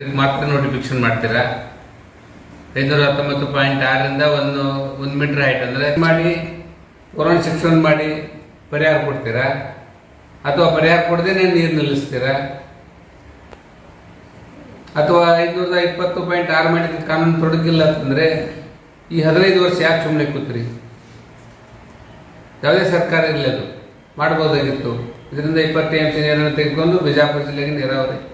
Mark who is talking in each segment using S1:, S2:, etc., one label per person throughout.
S1: ಮಾತ್ರ ನೋಟಿಫಿಕೇಶನ್ ಮಾಡ್ತೀರಾ? ಐನೂರ ಹತ್ತೊಂಬತ್ತು ಪಾಯಿಂಟ್ ಆರರಿಂದ ಒಂದು ಒಂದು ಮೀಟರ್ ಹೈಟ್ ಅಂದರೆ ಮಾಡಿ, ಕೊರೋನಾ ಶಿಕ್ಷಣ ಮಾಡಿ ಪರಿಹಾರ ಕೊಡ್ತೀರಾ? ಅಥವಾ ಪರಿಹಾರ ಕೊಡದೇನೆ ನೀರು ನಿಲ್ಲಿಸ್ತೀರಾ? ಅಥವಾ ಐನೂರದ ಇಪ್ಪತ್ತು ಪಾಯಿಂಟ್ ಆರು ಮಾಡಿದ ಕಾನೂನು ತೊಡಗಿಲ್ಲ ಅಂತಂದರೆ ಈ ಹದಿನೈದು ವರ್ಷ ಯಾಕೆ ಸುಮ್ಮನೆ ಕೂತ್ರಿ? ಯಾವುದೇ ಸರ್ಕಾರ ಇರಲಿ ಅದು. ಮಾಡ್ಬೋದಾಗಿತ್ತು. ಇದರಿಂದ ಇಪ್ಪತ್ತು ಎಂ ಸಿ ನೀರನ್ನು ತೆಗೆದುಕೊಂಡು ಬಿಜಾಪುರ ಜಿಲ್ಲೆಗೆ ನೀರಾವರಿ.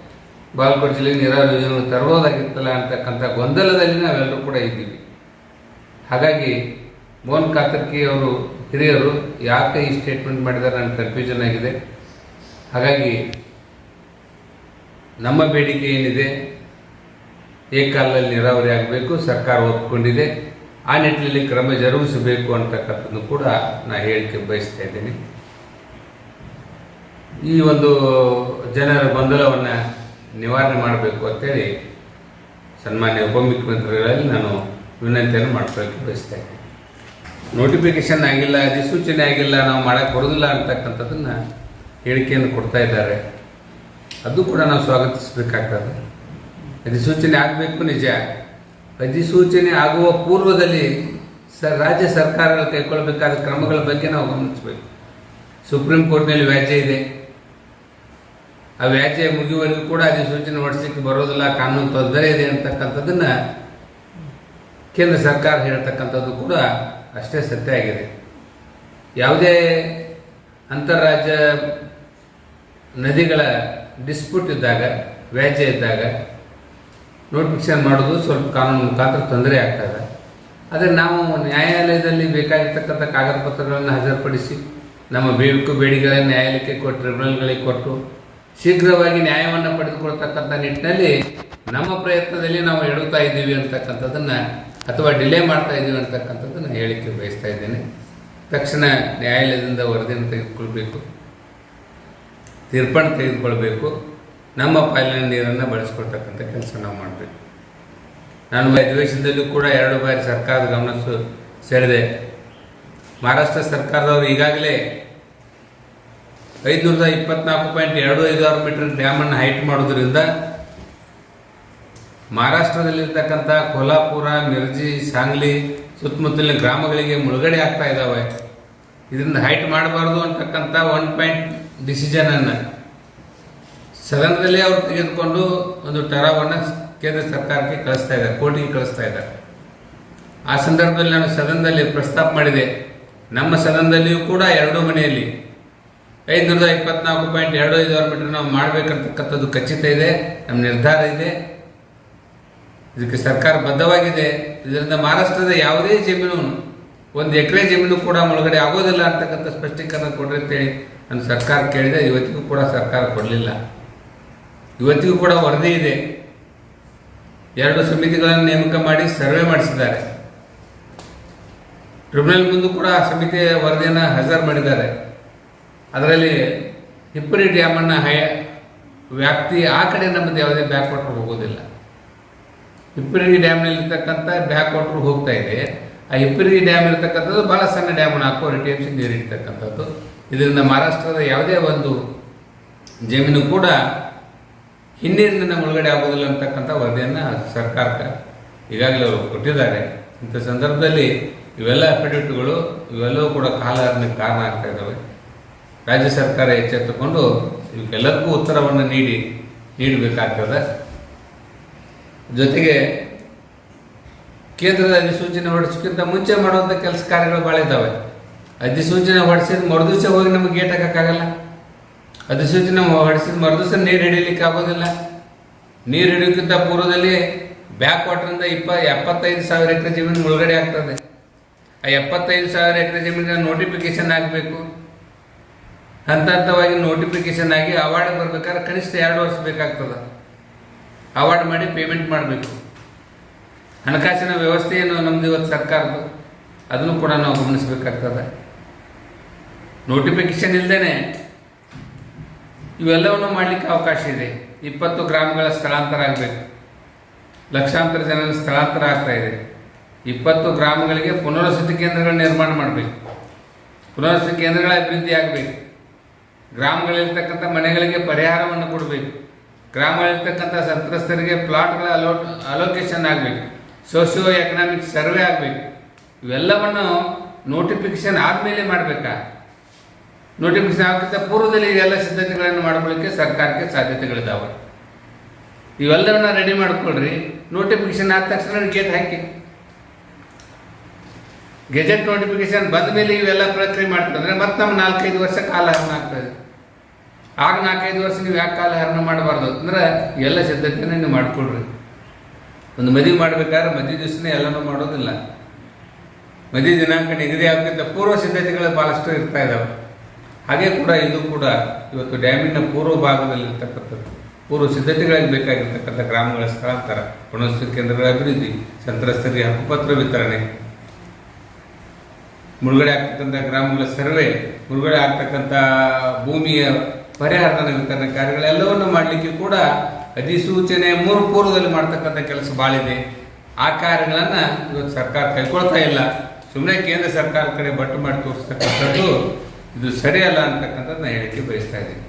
S1: ಬಾಗಲಕೋಟೆ ಜಿಲ್ಲೆಗೆ ನೀರಾವರಿ ಯೋಜನೆ ತರಬಹುದಾಗಿತ್ತಲ್ಲ ಅಂತಕ್ಕಂಥ ಗೊಂದಲದಲ್ಲಿ ನಾವೆಲ್ಲರೂ ಕೂಡ ಇದ್ದೀವಿ. ಹಾಗಾಗಿ ಮೋಹನ್ ಕಾತರ್ಕಿ ಅವರು ಹಿರಿಯರು ಯಾಕೆ ಈ ಸ್ಟೇಟ್ಮೆಂಟ್ ಮಾಡಿದ್ದಾರೆ ನನಗೆ ಕನ್ಫ್ಯೂಷನ್ ಆಗಿದೆ. ಹಾಗಾಗಿ ನಮ್ಮ ಬೇಡಿಕೆ ಏನಿದೆ? ಏಕಾಲದಲ್ಲಿ ನೀರಾವರಿ ಆಗಬೇಕು, ಸರ್ಕಾರ ಒಪ್ಪಿಕೊಂಡಿದೆ ಆ ನಿಟ್ಟಿನಲ್ಲಿ ಕ್ರಮ ಜರುಗಿಸಬೇಕು ಅಂತಕ್ಕಂಥದ್ದು ಕೂಡ ನಾ ಹೇಳಿಕೆ ಬಯಸ್ತಾ ಇದ್ದೀನಿ. ಈ ಒಂದು ಜನರ ಗೊಂದಲವನ್ನು ನಿವಾರಣೆ ಮಾಡಬೇಕು ಅಂತೇಳಿ ಸನ್ಮಾನ್ಯ ಉಪಮುಖ್ಯಮಂತ್ರಿಗಳಲ್ಲಿ ನಾನು ವಿನಂತಿಯನ್ನು ಮಾಡ್ಕೊಳ್ಳೋಕ್ಕೆ ಬಯಸ್ತೇನೆ ನೋಟಿಫಿಕೇಶನ್ ಆಗಿಲ್ಲ, ಅಧಿಸೂಚನೆ ಆಗಿಲ್ಲ, ನಾವು ಮಾಡಕ್ಕೆ ಬರೋದಿಲ್ಲ ಅಂತಕ್ಕಂಥದ್ದನ್ನು ಹೇಳಿಕೆಯನ್ನು ಕೊಡ್ತಾ ಇದ್ದಾರೆ. ಅದು ಕೂಡ ನಾವು ಸ್ವಾಗತಿಸಬೇಕಾಗ್ತದೆ. ಅಧಿಸೂಚನೆ ಆಗಬೇಕು ನಿಜ. ಅಧಿಸೂಚನೆ ಆಗುವ ಪೂರ್ವದಲ್ಲಿ ಸ ರಾಜ್ಯ ಸರ್ಕಾರಗಳು ಕೈಗೊಳ್ಳಬೇಕಾದ ಕ್ರಮಗಳ ಬಗ್ಗೆ ನಾವು ಗಮನಿಸಬೇಕು. ಸುಪ್ರೀಂ ಕೋರ್ಟ್ನಲ್ಲಿ ವ್ಯಾಜ್ಯ ಇದೆ. ಆ ವ್ಯಾಜ್ಯ ಮುಗಿಯುವವರೆಗೂ ಕೂಡ ಅಧಿಸೂಚನೆ ಹೊಡಿಸಲಿಕ್ಕೆ ಬರೋದಿಲ್ಲ ಕಾನೂನು ತೊಂದರೆ ಇದೆ ಅಂತಕ್ಕಂಥದ್ದನ್ನು ಕೇಂದ್ರ ಸರ್ಕಾರ ಹೇಳ್ತಕ್ಕಂಥದ್ದು ಕೂಡ ಅಷ್ಟೇ ಸತ್ಯ ಆಗಿದೆ. ಯಾವುದೇ ಅಂತಾರಾಜ್ಯ ನದಿಗಳ ಡಿಸ್ಪ್ಯೂಟ್ ಇದ್ದಾಗ, ವ್ಯಾಜ್ಯ ಇದ್ದಾಗ ನೋಟಿಫಿಕೇಶನ್ ಮಾಡೋದು ಸ್ವಲ್ಪ ಕಾನೂನು ಮುಖಾಂತರ ತೊಂದರೆ ಆಗ್ತದೆ. ಆದರೆ ನಾವು ನ್ಯಾಯಾಲಯದಲ್ಲಿ ಬೇಕಾಗಿರ್ತಕ್ಕಂಥ ಕಾಗದ ಪತ್ರಗಳನ್ನು ಹಾಜರುಪಡಿಸಿ, ನಮ್ಮ ಬೇಡಿಕೆ ಬೇಡಿಕೆಗಳನ್ನು ನ್ಯಾಯಾಲಯಕ್ಕೆ ಕೊಟ್ಟು ಟ್ರಿಬ್ಯುನಲ್ಗಳಿಗೆ ಕೊಟ್ಟು ಶೀಘ್ರವಾಗಿ ನ್ಯಾಯವನ್ನು ಪಡೆದುಕೊಳ್ತಕ್ಕಂಥ ನಿಟ್ಟಿನಲ್ಲಿ ನಮ್ಮ ಪ್ರಯತ್ನದಲ್ಲಿ ನಾವು ಎಡುತ್ತಾ ಇದ್ದೀವಿ ಅಂತಕ್ಕಂಥದ್ದನ್ನು ಅಥವಾ ಡಿಲೇ ಮಾಡ್ತಾ ಇದ್ದೀವಿ ಅಂತಕ್ಕಂಥದ್ದನ್ನು ಹೇಳಿಕೆ ಬಯಸ್ತಾ ಇದ್ದೇನೆ. ತಕ್ಷಣ ನ್ಯಾಯಾಲಯದಿಂದ ವರದಿಯನ್ನು ತೆಗೆದುಕೊಳ್ಬೇಕು. ತೀರ್ಪನ್ನು ತೆಗೆದುಕೊಳ್ಬೇಕು. ನಮ್ಮ ಪಾಲಿನ ನೀರನ್ನು ಬಳಸ್ಕೊಳ್ತಕ್ಕಂಥ ಕೆಲಸ ನಾವು ಮಾಡಬೇಕು. ನಾನು ಅಧಿವೇಶನದಲ್ಲೂ ಕೂಡ ಎರಡು ಬಾರಿ ಸರ್ಕಾರದ ಗಮನ ಸೆಳೆದೆ. ಮಹಾರಾಷ್ಟ್ರ ಸರ್ಕಾರದವರು ಈಗಾಗಲೇ ಐದುನೂರದ ಇಪ್ಪತ್ನಾಲ್ಕು ಪಾಯಿಂಟ್ ಎರಡು ಐದು ಆರು ಮೀಟರ್ ಡ್ಯಾಮನ್ನು ಹೈಟ್ ಮಾಡೋದ್ರಿಂದ ಮಹಾರಾಷ್ಟ್ರದಲ್ಲಿರ್ತಕ್ಕಂಥ ಕೊಲ್ಹಾಪುರ, ಮಿರ್ಜಿ, ಸಾಂಗ್ಲಿ ಸುತ್ತಮುತ್ತಲಿನ ಗ್ರಾಮಗಳಿಗೆ ಮುಳುಗಡೆ ಆಗ್ತಾ ಇದ್ದಾವೆ. ಇದರಿಂದ ಹೈಟ್ ಮಾಡಬಾರ್ದು ಅಂತಕ್ಕಂಥ ಒನ್ ಪಾಯಿಂಟ್ ಡಿಸಿಷನನ್ನು ಸದನದಲ್ಲಿ ಅವರು ತೆಗೆದುಕೊಂಡು ಒಂದು ಟರಾವನ್ನು ಕೇಂದ್ರ ಸರ್ಕಾರಕ್ಕೆ ಕಳಿಸ್ತಾ ಇದ್ದಾರೆ, ಕೋರ್ಟಿಗೆ ಕಳಿಸ್ತಾ ಇದ್ದಾರೆ. ಆ ಸಂದರ್ಭದಲ್ಲಿ ನಾನು ಸದನದಲ್ಲಿ ಪ್ರಸ್ತಾಪ ಮಾಡಿದೆ. ನಮ್ಮ ಸದನದಲ್ಲಿಯೂ ಕೂಡ ಎರಡೂ ಮನೆಯಲ್ಲಿ ಐದುನೂರದ ಇಪ್ಪತ್ನಾಲ್ಕು ಪಾಯಿಂಟ್ ಎರಡು ಐದು ಆರು ಮೀಟರ್ ನಾವು ಮಾಡಬೇಕಂತಕ್ಕಂಥದ್ದು ಖಚಿತ ಇದೆ, ನಮ್ಮ ನಿರ್ಧಾರ ಇದೆ. ಇದಕ್ಕೆ ಸರ್ಕಾರ ಬದ್ಧವಾಗಿದೆ. ಇದರಿಂದ ಮಹಾರಾಷ್ಟ್ರದ ಯಾವುದೇ ಜಮೀನು, ಒಂದು ಎಕರೆ ಜಮೀನು ಕೂಡ ಮುಳುಗಡೆ ಆಗೋದಿಲ್ಲ ಅಂತಕ್ಕಂಥ ಸ್ಪಷ್ಟೀಕರಣ ಕೊಡ್ರಿ ಅಂತೇಳಿ ನಾನು ಸರ್ಕಾರ ಕೇಳಿದೆ. ಇವತ್ತಿಗೂ ಕೂಡ ಸರ್ಕಾರ ಕೊಡಲಿಲ್ಲ. ಇವತ್ತಿಗೂ ಕೂಡ ವರದಿ ಇದೆ. ಎರಡು ಸಮಿತಿಗಳನ್ನು ನೇಮಕ ಮಾಡಿ ಸರ್ವೆ ಮಾಡಿಸಿದ್ದಾರೆ. ಟ್ರಿಬ್ಯುನಲ್ ಮುಂದೆ ಕೂಡ ಆ ಸಮಿತಿಯ ವರದಿಯನ್ನು ಹಜರ್ ಮಾಡಿದ್ದಾರೆ. ಅದರಲ್ಲಿ ಹಿಪ್ಪರಿ ಡ್ಯಾಮನ್ನು ಹಯ ವ್ಯಾಪ್ತಿ ಆ ಕಡೆ ನಮ್ಮದು ಯಾವುದೇ ಬ್ಯಾಕ್ ವಾಟರ್ ಹೋಗೋದಿಲ್ಲ. ಹಿಪ್ಪರಿ ಡ್ಯಾಮ್ನಲ್ಲಿರ್ತಕ್ಕಂಥ ಬ್ಯಾಕ್ ವಾಟರ್ ಹೋಗ್ತಾ ಇದೆ. ಆ ಹಿಪ್ಪರಿ ಡ್ಯಾಮ್ ಇರತಕ್ಕಂಥದ್ದು ಭಾಳ ಸಣ್ಣ ಡ್ಯಾಮನ್ನು ಹಾಕುವ ಟಿ ಎಂ ಇದರಿಂದ ಮಹಾರಾಷ್ಟ್ರದ ಯಾವುದೇ ಒಂದು ಜಮೀನು ಕೂಡ ಹಿನ್ನೀರಿನಿಂದ ಮುಳುಗಡೆ ಆಗೋದಿಲ್ಲ ಅಂತಕ್ಕಂಥ ವರದಿಯನ್ನು ಸರ್ಕಾರಕ್ಕೆ ಈಗಾಗಲೇ ಅವರು ಕೊಟ್ಟಿದ್ದಾರೆ. ಇಂಥ ಸಂದರ್ಭದಲ್ಲಿ ಇವೆಲ್ಲ ಅಫಿಡವಿಟ್ಗಳು ಇವೆಲ್ಲವೂ ಕೂಡ ಕಾಲಹರಣಕ್ಕೆ ಕಾರಣ ಆಗ್ತಾ ಇದ್ದಾವೆ. ರಾಜ್ಯ ಸರ್ಕಾರ ಎಚ್ಚೆತ್ತುಕೊಂಡು ಇವಕ್ಕೆಲ್ಲರಿಗೂ ಉತ್ತರವನ್ನು ನೀಡಿ, ನೀಡಬೇಕಾಗ್ತದೆ. ಜೊತೆಗೆ ಕೇಂದ್ರದ ಅಧಿಸೂಚನೆ ಹೊರಡಿಸೋಕ್ಕಿಂತ ಮುಂಚೆ ಮಾಡುವಂಥ ಕೆಲಸ ಕಾರ್ಯಗಳು ಭಾಳ ಇದ್ದಾವೆ. ಅಧಿಸೂಚನೆ ಹೊರಡಿಸಿದ ಮರುದಿವಸ ಹೋಗಿ ನಮಗೆ ಗೇಟ್ ಹಾಕೋಕ್ಕಾಗಲ್ಲ. ಅಧಿಸೂಚನೆ ಹೊರಡಿಸಿದ ಮರುದಿವಸ ನೀರು ಹಿಡಿಲಿಕ್ಕೆ ಆಗೋದಿಲ್ಲ. ನೀರು ಹಿಡಿಯೋಕ್ಕಿಂತ ಪೂರ್ವದಲ್ಲಿ ಬ್ಯಾಕ್ ವಾಟರಿಂದ ಇಪ್ಪ, ಎಪ್ಪತ್ತೈದು ಸಾವಿರ ಎಕರೆ ಜಮೀನು ಮುಳುಗಡೆ ಆಗ್ತದೆ. ಆ ಎಪ್ಪತ್ತೈದು ಸಾವಿರ ಎಕರೆ ಜಮೀನಿನ ನೋಟಿಫಿಕೇಶನ್ ಆಗಬೇಕು. ಹಂತ ಹಂತವಾಗಿ ನೋಟಿಫಿಕೇಶನ್ ಆಗಿ ಅವಾರ್ಡ್ ಬರ್ಬೇಕಾದ್ರೆ ಕನಿಷ್ಠ ಎರಡು ವರ್ಷ ಬೇಕಾಗ್ತದೆ. ಅವಾರ್ಡ್ ಮಾಡಿ ಪೇಮೆಂಟ್ ಮಾಡಬೇಕು. ಹಣಕಾಸಿನ ವ್ಯವಸ್ಥೆಯನ್ನು ನಮ್ದು ಇವತ್ತು ಸರ್ಕಾರದ್ದು, ಅದನ್ನು ಕೂಡ ನಾವು ಗಮನಿಸಬೇಕಾಗ್ತದೆ. ನೋಟಿಫಿಕೇಶನ್ ಇಲ್ಲದೇ ಇವೆಲ್ಲವನ್ನು ಮಾಡಲಿಕ್ಕೆ ಅವಕಾಶ ಇದೆ. ಇಪ್ಪತ್ತು ಗ್ರಾಮಗಳ ಸ್ಥಳಾಂತರ ಆಗಬೇಕು. ಲಕ್ಷಾಂತರ ಜನ ಸ್ಥಳಾಂತರ ಆಗ್ತಾ ಇದೆ. ಇಪ್ಪತ್ತು ಗ್ರಾಮಗಳಿಗೆ ಪುನರ್ವಸತಿ ಕೇಂದ್ರಗಳ ನಿರ್ಮಾಣ ಮಾಡಬೇಕು. ಪುನರ್ವಸತಿ ಕೇಂದ್ರಗಳ ಅಭಿವೃದ್ಧಿ ಆಗಬೇಕು. ಗ್ರಾಮಗಳಲ್ಲಿರ್ತಕ್ಕಂಥ ಮನೆಗಳಿಗೆ ಪರಿಹಾರವನ್ನು ಕೊಡಬೇಕು. ಗ್ರಾಮಗಳಿರ್ತಕ್ಕಂಥ ಸಂತ್ರಸ್ತರಿಗೆ ಪ್ಲಾಟ್ಗಳ ಅಲೋ ಅಲೋಕೇಶನ್ ಆಗಬೇಕು. ಸೋಷಿಯೋ ಎಕನಾಮಿಕ್ ಸರ್ವೆ ಆಗಬೇಕು. ಇವೆಲ್ಲವನ್ನು ನೋಟಿಫಿಕೇಶನ್ ಆದಮೇಲೆ ಮಾಡಬೇಕಾ? ನೋಟಿಫಿಕೇಶನ್ ಆಗಕ್ಕಿಂತ ಪೂರ್ವದಲ್ಲಿ ಎಲ್ಲ ಸಿದ್ಧತೆಗಳನ್ನು ಮಾಡ್ಕೊಳ್ಳಿಕ್ಕೆ ಸರ್ಕಾರಕ್ಕೆ ಸಾಧ್ಯತೆಗಳಿದ್ದಾವೆ ಇವೆಲ್ಲವನ್ನ ರೆಡಿ ಮಾಡ್ಕೊಳ್ರಿ. ನೋಟಿಫಿಕೇಶನ್ ಆದ ತಕ್ಷಣ ಗೇಟ್ ಹಾಕಿ. ಗೆಜೆಟ್ ನೋಟಿಫಿಕೇಶನ್ ಬಂದ ಮೇಲೆ ಇವೆಲ್ಲ ಪ್ರಕ್ರಿಯೆ ಮಾಡ್ತಂದ್ರೆ ಮತ್ತೆ ನಮ್ಮ ನಾಲ್ಕೈದು ವರ್ಷ ಕಾಲಹರಣ ಆಗ್ತದೆ ಆಗ ನಾಲ್ಕೈದು ವರ್ಷ ನೀವು ಯಾಕೆ ಕಾಲಹರಣ ಮಾಡಬಾರ್ದು? ಅಂದ್ರೆ ಎಲ್ಲ ಸಿದ್ಧತೆನ ನೀವು ಮಾಡ್ಕೊಳ್ರಿ ಒಂದು ಮದುವೆ ಮಾಡ್ಬೇಕಾದ್ರೆ ಮದುವೆ ದಿವಸನೇ ಎಲ್ಲನೂ ಮಾಡೋದಿಲ್ಲ. ಮದುವೆ ದಿನಾಂಕ ನಿಗದಿ ಆಗಕ್ಕಿಂತ ಪೂರ್ವ ಸಿದ್ಧತೆಗಳು ಭಾಳಷ್ಟು ಇರ್ತಾ ಇದ್ದಾವೆ ಹಾಗೆ ಕೂಡ ಇದು ಕೂಡ ಇವತ್ತು ಡ್ಯಾಮಿನ ಪೂರ್ವ ಭಾಗದಲ್ಲಿ ಇರ್ತಕ್ಕಂಥದ್ದು ಪೂರ್ವ ಸಿದ್ಧತೆಗಳಿಗೆ ಬೇಕಾಗಿರ್ತಕ್ಕಂಥ ಗ್ರಾಮಗಳ ಸ್ಥಳಾಂತರ, ಪುನರ್ವಸತಿ ಕೇಂದ್ರಗಳ ಅಭಿವೃದ್ಧಿ, ಸಂತ್ರಸ್ತರಿಗೆ ಹಕ್ಕುಪತ್ರ ವಿತರಣೆ ಮುಳುಗಡೆ ಆಗ್ತಕ್ಕಂಥ ಗ್ರಾಮಗಳ ಸರ್ವೆ, ಮುಳುಗಡೆ ಆಗ್ತಕ್ಕಂಥ ಭೂಮಿಯ ಪರಿಹಾರದ ವಿತರಣೆ ಕಾರ್ಯಗಳೆಲ್ಲವನ್ನು ಮಾಡಲಿಕ್ಕೆ ಕೂಡ ಅಧಿಸೂಚನೆ ಮೂರು ಪೂರ್ವದಲ್ಲಿ ಮಾಡ್ತಕ್ಕಂಥ ಕೆಲಸ ಭಾಳಿದೆ ಆ ಕಾರ್ಯಗಳನ್ನು ಇವತ್ತು ಸರ್ಕಾರ ಕೈಗೊಳ್ತಾ ಇಲ್ಲ. ಸುಮ್ಮನೆ ಕೇಂದ್ರ ಸರ್ಕಾರದ ಕಡೆ ಬಟ್ಟು ಮಾಡಿ ತೋರಿಸ್ತಕ್ಕಂಥದ್ದು ಇದು ಸರಿಯಲ್ಲ ಅಂತಕ್ಕಂಥದ್ದು ನಾನು ಹೇಳಿಕೆ ಬಯಸ್ತಾ ಇದ್ದೀನಿ.